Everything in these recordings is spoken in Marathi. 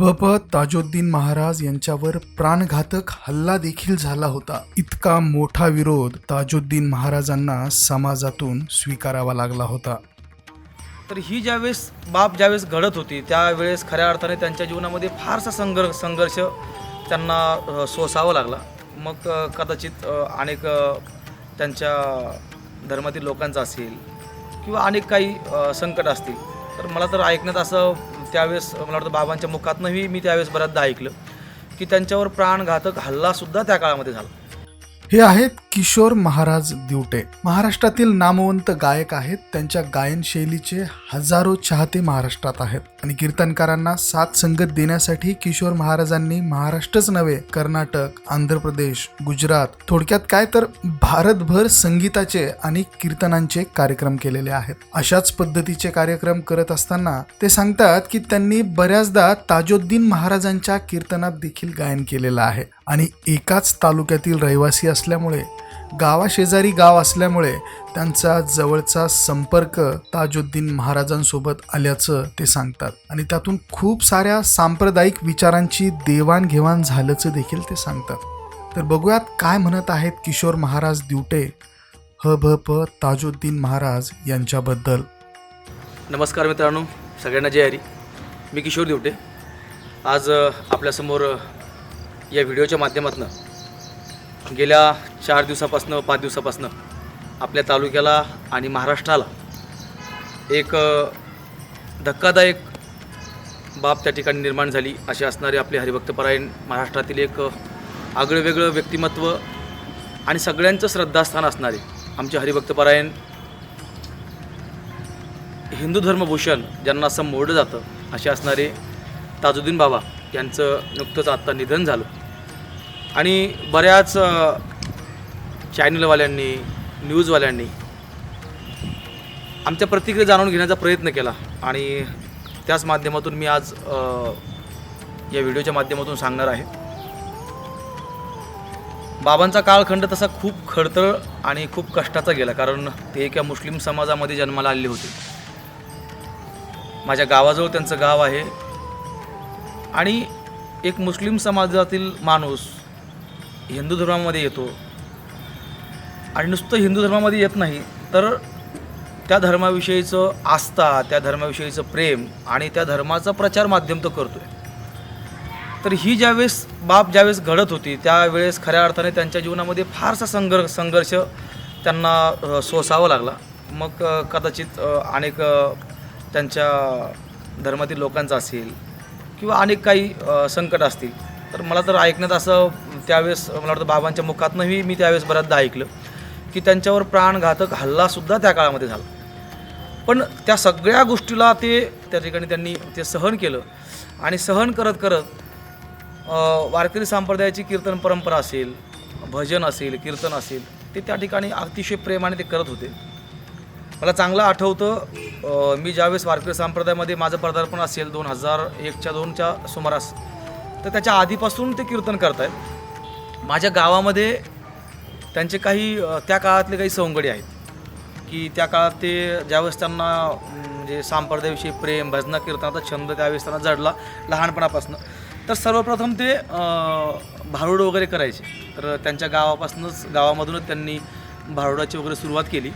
हबप ताजुद्दीन महाराज यांच्यावर प्राणघातक हल्ला देखील झाला होता. इतका मोठा विरोध ताजुद्दीन महाराजांना समाजातून स्वीकारावा लागला होता. तर ही ज्यावेळेस बाप ज्यावेळेस घडत होती त्यावेळेस खऱ्या अर्थाने त्यांच्या जीवनामध्ये फारसा संघर्ष संघर्ष त्यांना सोसावा लागला. मग कदाचित अनेक त्यांच्या धर्मातील लोकांचा असेल किंवा अनेक काही संकट असतील तर मला तर ऐकण्यात असं त्यावेळेस मला वाटतं बाबांच्या मुखातनंही मी त्यावेळेस बऱ्याचदा ऐकलं की त्यांच्यावर प्राणघातक हल्लासुद्धा त्या काळामध्ये झाला. हे आहेत किशोर महाराज दिवटे. महाराष्ट्रातील नामवंत गायक आहेत. त्यांच्या गायन शैलीचे हजारो चाहते महाराष्ट्रात आहेत. आणि कीर्तनकारांना साथ संगत देण्यासाठी किशोर महाराजांनी महाराष्ट्रच नव्हे कर्नाटक आंध्र प्रदेश गुजरात थोडक्यात काय तर भारतभर संगीताचे आणि कीर्तनांचे कार्यक्रम केलेले आहेत. अशाच पद्धतीचे कार्यक्रम करत असताना ते सांगतात की त्यांनी बऱ्याचदा ताजोद्दीन महाराजांच्या कीर्तनात देखील गायन केलेलं आहे. आणि एकाच तालुक्यातील रहिवासी असल्यामुळे गावाशेजारी गाव असल्यामुळे त्यांचा जवळचा संपर्क ताजुद्दीन महाराजांसोबत आल्याचं ते सांगतात. आणि त्यातून खूप साऱ्या सांप्रदायिक विचारांची देवाणघेवाण झाल्याचं देखील ते सांगतात. तर बघूयात काय म्हणत आहेत किशोर महाराज दिवटे ह भ प ताजुद्दीन महाराज यांच्याबद्दल. नमस्कार मित्रांनो सगळ्यांना जय हरी. मी किशोर दिवटे. आज आपल्यासमोर या व्हिडिओच्या माध्यमातून गेल्या चार दिवसापासनं पाच दिवसापासनं आपल्या तालुक्याला आणि महाराष्ट्राला एक धक्कादायक बाब त्या ठिकाणी निर्माण झाली असे असणारे आपले हरिभक्तपरायण महाराष्ट्रातील एक आगळं वेगळं व्यक्तिमत्व आणि सगळ्यांचं श्रद्धास्थान असणारे आमचे हरिभक्तपरायण हिंदू धर्मभूषण ज्यांना असं मोडलं जातं असे असणारे ताजुद्दीन बाबा यांचं नुकतंच आत्ता निधन झालं. आणि बऱ्याच चॅनलवाल्यांनी न्यूजवाल्यांनी आमच्या प्रतिक्रिया जाणून घेण्याचा प्रयत्न केला. आणि त्याच माध्यमातून मी आज या व्हिडिओच्या माध्यमातून सांगणार आहे. बाबांचा काळखंड तसा खूप खडतळ आणि खूप कष्टाचा गेला कारण ते एका मुस्लिम समाजामध्ये जन्माला आले होते. माझ्या गावाजवळ त्यांचं गाव आहे. आणि एक मुस्लिम समाजातील माणूस हिंदू धर्मामध्ये येतो. आणि नुसतं हिंदू धर्मामध्ये येत नाही तर त्या धर्माविषयीचं आस्था त्या धर्माविषयीचं प्रेम आणि त्या धर्माचा प्रचार माध्यम तो आहे तर ही ज्यावेळेस बाब ज्यावेळेस घडत होती त्यावेळेस खऱ्या अर्थाने त्यांच्या जीवनामध्ये फारसा संघर्ष संघर्ष त्यांना सोसावा लागला. मग कदाचित अनेक त्यांच्या धर्मातील लोकांचा असेल किंवा अनेक काही संकट असतील. तर मला तर ऐकण्यात असं त्यावेळेस मला वाटतं बाबांच्या मुखातनंही मी त्यावेळेस बऱ्याचदा ऐकलं. की त्यांच्यावर प्राणघातक हल्लासुद्धा त्या काळामध्ये झाला. पण त्या सगळ्या गोष्टीला ते त्या ठिकाणी त्यांनी ते सहन केलं. आणि सहन करत करत वारकरी संप्रदायाची कीर्तन परंपरा असेल भजन असेल कीर्तन असेल ते त्या ठिकाणी अतिशय प्रेमाने ते करत होते. मला चांगलं आठवतं मी ज्यावेळेस वारकरी संप्रदायामध्ये माझं पदार्पण असेल दोन हजार एकच्या दोनच्या सुमारास तर त्याच्या आधीपासून ते कीर्तन करत आहेत माझ्या गावामध्ये त्यांचे काही त्या काळातले काही सवंगडी आहेत. की त्या काळात ते ज्यावेळेस त्यांना म्हणजे सांप्रदायाविषयी प्रेम भजना कीर्तनाचा छंद त्यावेळेस त्यांना जडला लहानपणापासून. तर सर्वप्रथम ते भारुड वगैरे करायचे. तर त्यांच्या गावापासूनच गावामधूनच त्यांनी भारुडाची वगैरे सुरुवात केली.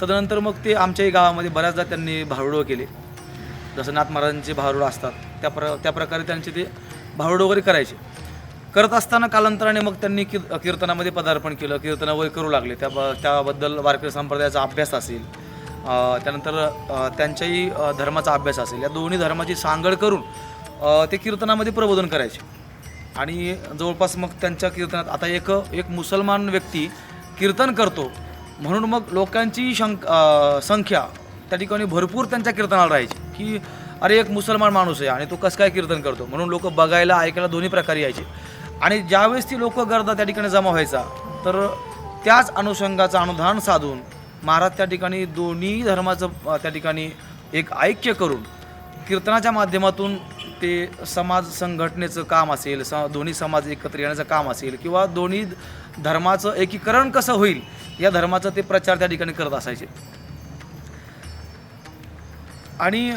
तदनंतर मग ते आमच्याही गावामध्ये बऱ्याचदा त्यांनी भारुडं केले. जसं नाथ महाराजांचे भारुड असतात त्या प्र त्या प्रकारे त्यांचे ते भारुड वगैरे करायचे. करत असताना कालांतराने मग त्यांनी कीर कीर्तनामध्ये पदार्पण केलं कीर्तन वगैरे करू लागले. त्या त्याबद्दल वारकरी संप्रदायाचा अभ्यास असेल त्यानंतर त्यांच्याही धर्माचा अभ्यास असेल या दोन्ही धर्माची सांगड करून ते कीर्तनामध्ये प्रबोधन करायचे. आणि जवळपास मग त्यांच्या कीर्तनात आता एक एक मुसलमान व्यक्ती कीर्तन करतो म्हणून मग लोकांची शंक संख्या त्या ठिकाणी भरपूर त्यांच्या कीर्तनाला राहायची. की अरे एक मुसलमान माणूस आहे आणि तो कसं काय कीर्तन करतो? म्हणून लोक बघायला ऐकायला दोन्ही प्रकारे यायचे. आणि ज्यावेळेस ती लोक गर्दा त्या ठिकाणी जमा व्हायचा तर त्याच अनुषंगाचं अनुधान साधून महाराज त्या ठिकाणी दोन्ही धर्माचं त्या ठिकाणी एक ऐक्य करून कीर्तनाच्या माध्यमातून ते समाज संघटनेचं काम असेल स दोन्ही समाज एकत्र येण्याचं काम असेल किंवा दोन्ही धर्माचं एकीकरण कसं होईल या धर्माचा ते प्रचार त्या ठिकाणी करत असायचे. आणि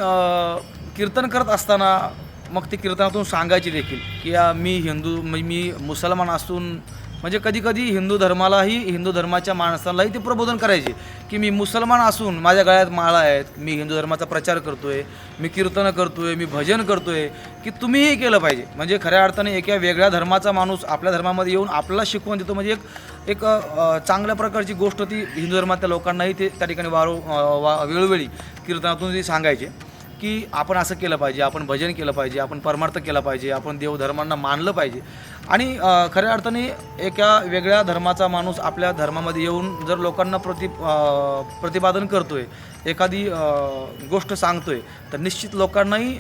कीर्तन करत असताना मग ते कीर्तनातून सांगायचे देखील की या मी हिंदू म्हणजे मी मुसलमान असून म्हणजे कधीकधी हिंदू धर्मालाही हिंदू धर्माच्या माणसालाही ते प्रबोधन करायचे की मी मुसलमान असून माझ्या गळ्यात माळा आहेत मी हिंदू धर्माचा प्रचार करतोय मी कीर्तनं करतोय मी भजन करतोय की तुम्हीही केलं पाहिजे. म्हणजे खऱ्या अर्थाने एका वेगळ्या धर्माचा माणूस आपल्या धर्मामध्ये येऊन आपल्याला शिकवून देतो म्हणजे एक एक चांगल्या प्रकारची गोष्ट ती हिंदू धर्मातल्या लोकांनाही ते त्या ठिकाणी वारो वा वेळोवेळी कीर्तनातून ते सांगायचे. की आपण असं केलं पाहिजे आपण भजन केलं पाहिजे आपण परमार्थ केला पाहिजे आपण देवधर्मांना मानलं पाहिजे. आणि खऱ्या अर्थाने एका वेगळ्या धर्माचा माणूस आपल्या धर्मामध्ये येऊन जर लोकांना प्रति प्रतिपादन करतो आहे एखादी गोष्ट सांगतो आहे तर निश्चित लोकांनाही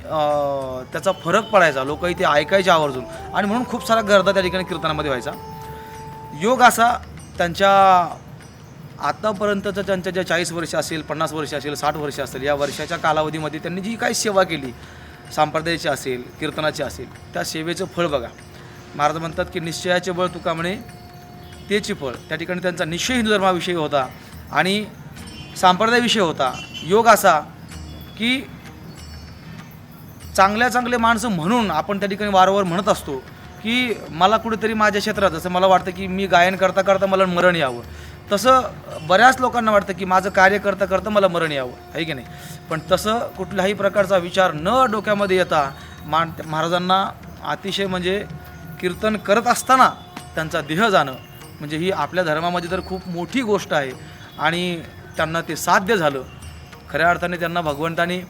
त्याचा फरक पडायचा. लोकही ते ऐकायचे आवर्जून. आणि म्हणून खूप सारा गर्दा त्या ठिकाणी कीर्तनामध्ये व्हायचा. योग असा त्यांच्या आतापर्यंतचं त्यांच्या ज्या चाळीस वर्ष असेल पन्नास वर्ष असेल साठ वर्ष असेल या वर्षाच्या कालावधीमध्ये त्यांनी जी काही सेवा केली सांप्रदायाची असेल कीर्तनाची असेल त्या सेवेचं फळ बघा. महाराज म्हणतात की निश्चयाचे बळ तुका म्हणे तेची फळ. त्या ठिकाणी त्यांचा निश्चय हिंदू धर्माविषयी होता आणि सांप्रदायाविषयी होता. योग असा की चांगल्या चांगले माणसं म्हणून आपण त्या ठिकाणी वारंवार म्हणत असतो की मला कुठेतरी माझ्या क्षेत्रात जसं मला वाटतं की मी गायन करता करता मला मरण यावं. तसं बऱ्याच लोकांना वाटतं की माझं कार्य करता करता मला मरण यावं. आहे की नाही? पण तसं कुठल्याही प्रकारचा विचार न डोक्यामध्ये येता मान महाराजांना अतिशय म्हणजे कीर्तन करत असताना त्यांचा देह जाणं म्हणजे ही आपल्या धर्मामध्ये तर खूप मोठी गोष्ट आहे. आणि त्यांना ते साध्य झालं. खऱ्या अर्थाने त्यांना भगवंतानी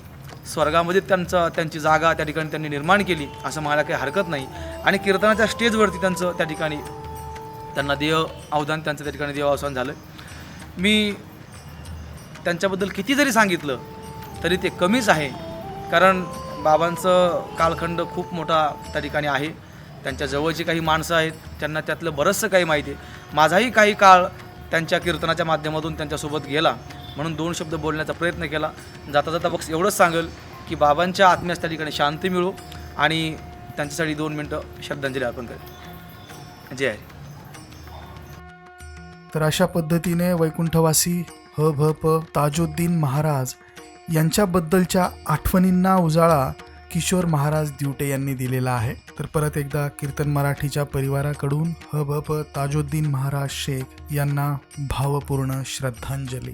स्वर्गामध्ये त्यांचं त्यांची जागा त्या ठिकाणी त्यांनी निर्माण केली असं म्हणायला काही हरकत नाही. आणि कीर्तनाच्या स्टेजवरती त्यांचं त्या ठिकाणी त्यांना देव अवदान त्यांचं त्या ठिकाणी देव अवसान झालं मी त्यांच्याबद्दल किती जरी सांगितलं तरी ते कमीच आहे. कारण बाबांचं कालखंड खूप मोठा त्या ठिकाणी आहे. त्यांच्या जवळची काही माणसं आहेत त्यांना त्यातलं बरंचसं काही माहिती आहे. माझाही काही काळ त्यांच्या कीर्तनाच्या माध्यमातून त्यांच्यासोबत गेला. म्हणून दोन शब्द बोलण्याचा प्रयत्न केला. जाता जाता बक्स एवढंच सांगेल की बाबांच्या आत्म्यास त्या ठिकाणी शांती मिळो आणि त्यांच्यासाठी दोन मिनटं श्रद्धांजली अर्पण करेल जय. हरी तर अशा पद्धतीने वैकुंठवासी ह भ प ताजुद्दीन महाराज यांच्याबद्दलच्या आठवणींना उजाळा किशोर महाराज दिवटे यांनी दिलेला आहे. तर परत एकदा कीर्तन मराठीच्या परिवाराकडून ह भ प ताजुद्दीन महाराज शेख यांना भावपूर्ण श्रद्धांजली.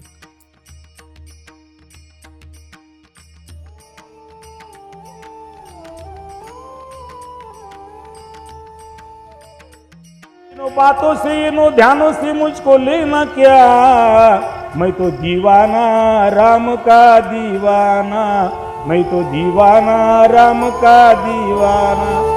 बातों से नो ध्यानों से मुझको लेना क्या मैं तो दीवाना राम का दीवाना मैं तो दीवाना राम का दीवाना